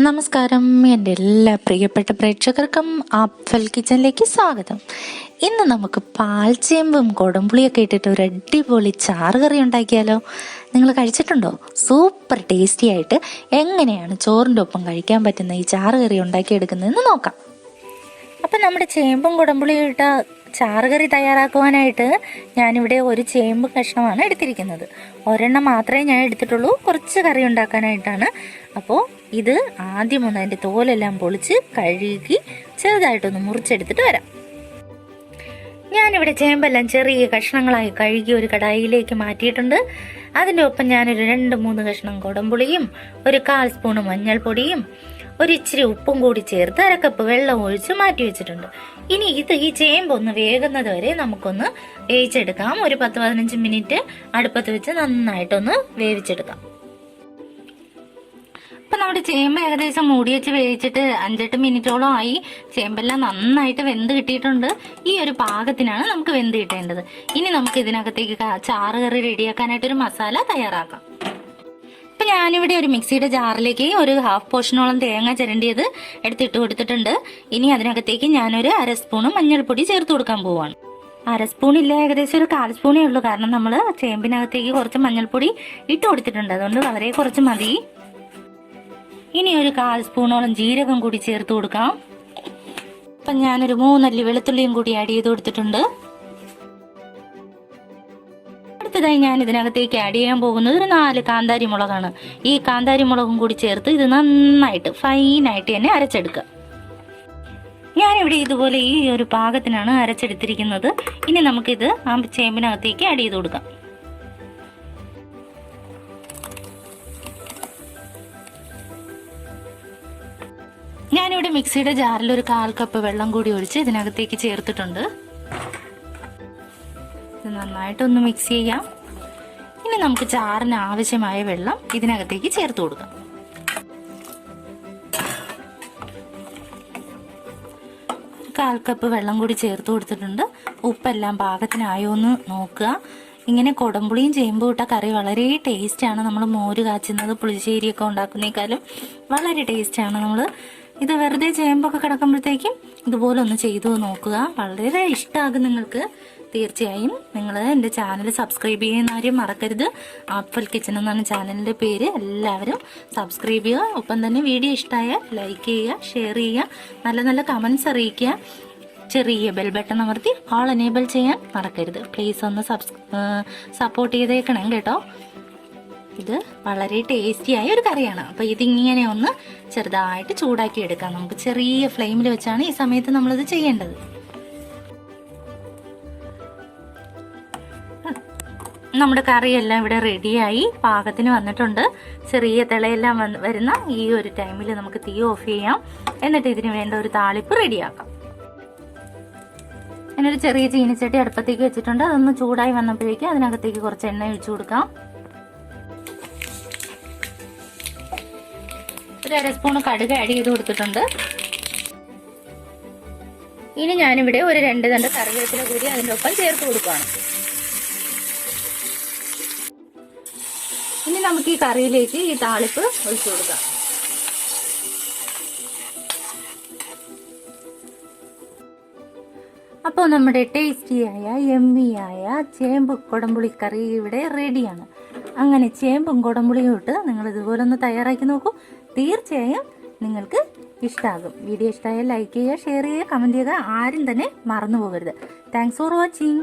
നമസ്കാരം. എന്റെ എല്ലാ പ്രിയപ്പെട്ട പ്രേക്ഷകർക്കും ആപ്പൽ കിച്ചണിലേക്ക് സ്വാഗതം. ഇന്ന് നമുക്ക് പാൽച്ചേമ്പും കൊടംപുളിയൊക്കെ ഇട്ടിട്ട് ഒരു അടിപൊളി ചാറ് കറി ഉണ്ടാക്കിയാലോ? നിങ്ങൾ കഴിച്ചിട്ടുണ്ടോ? സൂപ്പർ ടേസ്റ്റി ആയിട്ട് എങ്ങനെയാണ് ചോറിന്റെ ഒപ്പം കഴിക്കാൻ പറ്റുന്ന ഈ ചാറ് കറി ഉണ്ടാക്കിയെടുക്കുന്നതെന്ന് നോക്കാം. അപ്പം നമ്മുടെ ചേമ്പും കുടമ്പുളിയും ഇട്ട ചാറുകറി തയ്യാറാക്കുവാനായിട്ട് ഞാനിവിടെ ഒരു ചേമ്പ് കഷ്ണമാണ് എടുത്തിരിക്കുന്നത്. ഒരെണ്ണം മാത്രമേ ഞാൻ എടുത്തിട്ടുള്ളൂ. കുറച്ച് കറി ഉണ്ടാക്കാനായിട്ടാണ്. അപ്പോൾ ഇത് ആദ്യം ഒന്ന് അതിന്റെ തോലെല്ലാം പൊളിച്ച് കഴുകി ചെറുതായിട്ടൊന്ന് മുറിച്ചെടുത്തിട്ട് വരാം. ഞാനിവിടെ ചേമ്പെല്ലാം ചെറിയ കഷ്ണങ്ങളായി കഴുകി ഒരു കടായിലേക്ക് മാറ്റിയിട്ടുണ്ട്. അതിന്റെ ഒപ്പം ഞാനൊരു രണ്ട് മൂന്ന് കഷ്ണം കുടംപുളിയും ഒരു കാൽ സ്പൂണ് മഞ്ഞൾപ്പൊടിയും ഒരു ഇച്ചിരി ഉപ്പും കൂടി ചേർത്ത് കപ്പ് വെള്ളം ഒഴിച്ച് മാറ്റി വെച്ചിട്ടുണ്ട്. ഇനി ഇത് ഈ ചേമ്പ് ഒന്ന് വേകുന്നത് വരെ നമുക്കൊന്ന് വേവിച്ചെടുക്കാം. ഒരു പത്ത് പതിനഞ്ച് മിനിറ്റ് അടുപ്പത്ത് വെച്ച് നന്നായിട്ടൊന്ന് വേവിച്ചെടുക്കാം. ഇപ്പൊ നമ്മുടെ ചേമ്പ് ഏകദേശം മൂടി വെച്ച് വേവിച്ചിട്ട് അഞ്ചെട്ട് മിനിറ്റോളം ആയി. ചേമ്പെല്ലാം നന്നായിട്ട് വെന്ത് കിട്ടിയിട്ടുണ്ട്. ഈ ഒരു പാകത്തിനാണ് നമുക്ക് വെന്ത് കിട്ടേണ്ടത്. ഇനി നമുക്ക് ഇതിനകത്തേക്ക് ചാറ് കറി റെഡിയാക്കാനായിട്ട് ഒരു മസാല തയ്യാറാക്കാം. ഞാനിവിടെ ഒരു മിക്സിയുടെ ജാറിലേക്ക് ഒരു ഹാഫ് പോർഷനോളം തേങ്ങ ചിരണ്ടിയത് എടുത്തിട്ട് കൊടുത്തിട്ടുണ്ട്. ഇനി അതിനകത്തേക്ക് ഞാനൊരു അര മഞ്ഞൾപ്പൊടി ചേർത്ത് കൊടുക്കാൻ പോവാണ്. അര സ്പൂൺ ഇല്ല ഏകദേശം ഒരു കാൽ സ്പൂണേ ഉള്ളൂ. കാരണം നമ്മൾ ചേമ്പിനകത്തേക്ക് കുറച്ച് മഞ്ഞൾപ്പൊടി ഇട്ട് കൊടുത്തിട്ടുണ്ട്. അതുകൊണ്ട് വളരെ കുറച്ച് മതി. ഇനി ഒരു കാൽ സ്പൂണോളം ജീരകം കൂടി ചേർത്ത് കൊടുക്കാം. അപ്പം ഞാനൊരു മൂന്നല്ലി വെളുത്തുള്ളിയും കൂടി ആഡ് ചെയ്ത് കൊടുത്തിട്ടുണ്ട്. അടുത്തതായി ഞാൻ ഇതിനകത്തേക്ക് ആഡ് ചെയ്യാൻ പോകുന്നത് ഒരു നാല് കാന്താരി മുളകാണ്. ഈ കാന്താരി മുളകും കൂടി ചേർത്ത് ഇത് നന്നായിട്ട് ഫൈനായിട്ട് തന്നെ അരച്ചെടുക്കുക. ഞാനിവിടെ ഇതുപോലെ ഈ ഒരു പാകത്തിനാണ് അരച്ചെടുത്തിരിക്കുന്നത്. ഇനി നമുക്കിത് ആ ചേമ്പിനകത്തേക്ക് ആഡ് ചെയ്ത് കൊടുക്കാം. ഞാനിവിടെ മിക്സിയുടെ ജാറിൽ ഒരു കാൽ കപ്പ് വെള്ളം കൂടി ഒഴിച്ച് ഇതിനകത്തേക്ക് ചേർത്തിട്ടുണ്ട്. ഇത് നന്നായിട്ടൊന്ന് മിക്സ് ചെയ്യാം. ഇനി നമുക്ക് ചാറിന് ആവശ്യമായ വെള്ളം ഇതിനകത്തേക്ക് ചേർത്ത് കൊടുക്കാം. കാൽ കപ്പ് വെള്ളം കൂടി ചേർത്ത് കൊടുത്തിട്ടുണ്ട്. ഉപ്പെല്ലാം പാകത്തിനായോ എന്ന് നോക്കുക. ഇങ്ങനെ കൊടമ്പുളിയും ചേമ്പും ഇട്ട കറി വളരെ ടേസ്റ്റാണ് നമ്മൾ മോര് കാച്ചുന്നത് പുളിശ്ശേരിയൊക്കെ ഉണ്ടാക്കുന്നേക്കാളും വളരെ ടേസ്റ്റാണ് നമ്മൾ ഇത് വെറുതെ ചേമ്പൊക്കെ കിടക്കുമ്പോഴത്തേക്കും ഇതുപോലെ ഒന്ന് ചെയ്തു നോക്കുക. വളരെ ഇഷ്ടമാകും നിങ്ങൾക്ക്. തീർച്ചയായും നിങ്ങൾ എന്റെ ചാനൽ സബ്സ്ക്രൈബ് ചെയ്യുന്ന ആരും മറക്കരുത്. ആപ്പൽ കിച്ചൺ എന്നാണ് ചാനലിന്റെ പേര്. എല്ലാവരും സബ്സ്ക്രൈബ് ചെയ്യുക. ഒപ്പം തന്നെ വീഡിയോ ഇഷ്ടമായാൽ ലൈക്ക് ചെയ്യുക ഷെയർ ചെയ്യുക നല്ല നല്ല കമൻസ് അറിയിക്കുക. ചെറിയ ബെൽ ബട്ടൺ അമർത്തി ഓൾ എനേബിൾ ചെയ്യാൻ മറക്കരുത്. പ്ലീസ് ഒന്ന് സബ്സ് സപ്പോർട്ട് ചെയ്തേക്കണം കേട്ടോ. ഇത് വളരെ ടേസ്റ്റിയായ ഒരു കറിയാണ്. അപ്പോൾ ഇതിങ്ങനെ ഒന്ന് ചെറുതായിട്ട് ചൂടാക്കി എടുക്കാം. നമുക്ക് ചെറിയ ഫ്ലെയിമിൽ വെച്ചാണ് ഈ സമയത്ത് നമ്മളിത് ചെയ്യേണ്ടത്. നമ്മുടെ കറിയെല്ലാം ഇവിടെ റെഡിയായി. പാകത്തിന് വന്നിട്ടുണ്ട്. ചെറിയ തിളയെല്ലാം വന്ന് വരുന്ന ഈ ഒരു ടൈമിൽ നമുക്ക് തീ ഓഫ് ചെയ്യാം. എന്നിട്ട് ഇതിന് വേണ്ട ഒരു താളിപ്പ് റെഡിയാക്കാം. ഞാനൊരു ചെറിയ ചീനിച്ചട്ടി അടുപ്പത്തേക്ക് വെച്ചിട്ടുണ്ട്. അതൊന്ന് ചൂടായി വന്നപ്പോഴേക്കും അതിനകത്തേക്ക് കുറച്ച് എണ്ണ ഒഴിച്ചു കൊടുക്കാം. ഒരു അര സ്പൂൺ കടുക് ആഡ് ചെയ്ത് കൊടുത്തിട്ടുണ്ട്. ഇനി ഞാനിവിടെ ഒരു രണ്ട് തണ്ട് കറിവേപ്പില കൂടി അതിന്റെ ഒപ്പം ചേർത്ത് കൊടുക്കുകയാണ്. ഇനി നമുക്ക് ഈ കറിയിലേക്ക് ഈ താളിപ്പ് ഒഴിച്ചു കൊടുക്കാം. അപ്പോൾ നമ്മുടെ ടേസ്റ്റിയായ എമ്മിയായ ചേമ്പ് കുടംപുളി കറി ഇവിടെ റെഡിയാണ് അങ്ങനെ ചേമ്പും കുടംപുളിയും ഇട്ട് നിങ്ങൾ ഇതുപോലെ ഒന്ന് തയ്യാറാക്കി നോക്കൂ. തീർച്ചയായും നിങ്ങൾക്ക് ഇഷ്ടമാകും വീഡിയോ ഇഷ്ടമായാൽ ലൈക്ക് ചെയ്യുക ഷെയർ ചെയ്യുക കമന്റ് ചെയ്യുക. ആരും തന്നെ മറന്നു പോകരുത് താങ്ക്സ് ഫോർ വാച്ചിങ്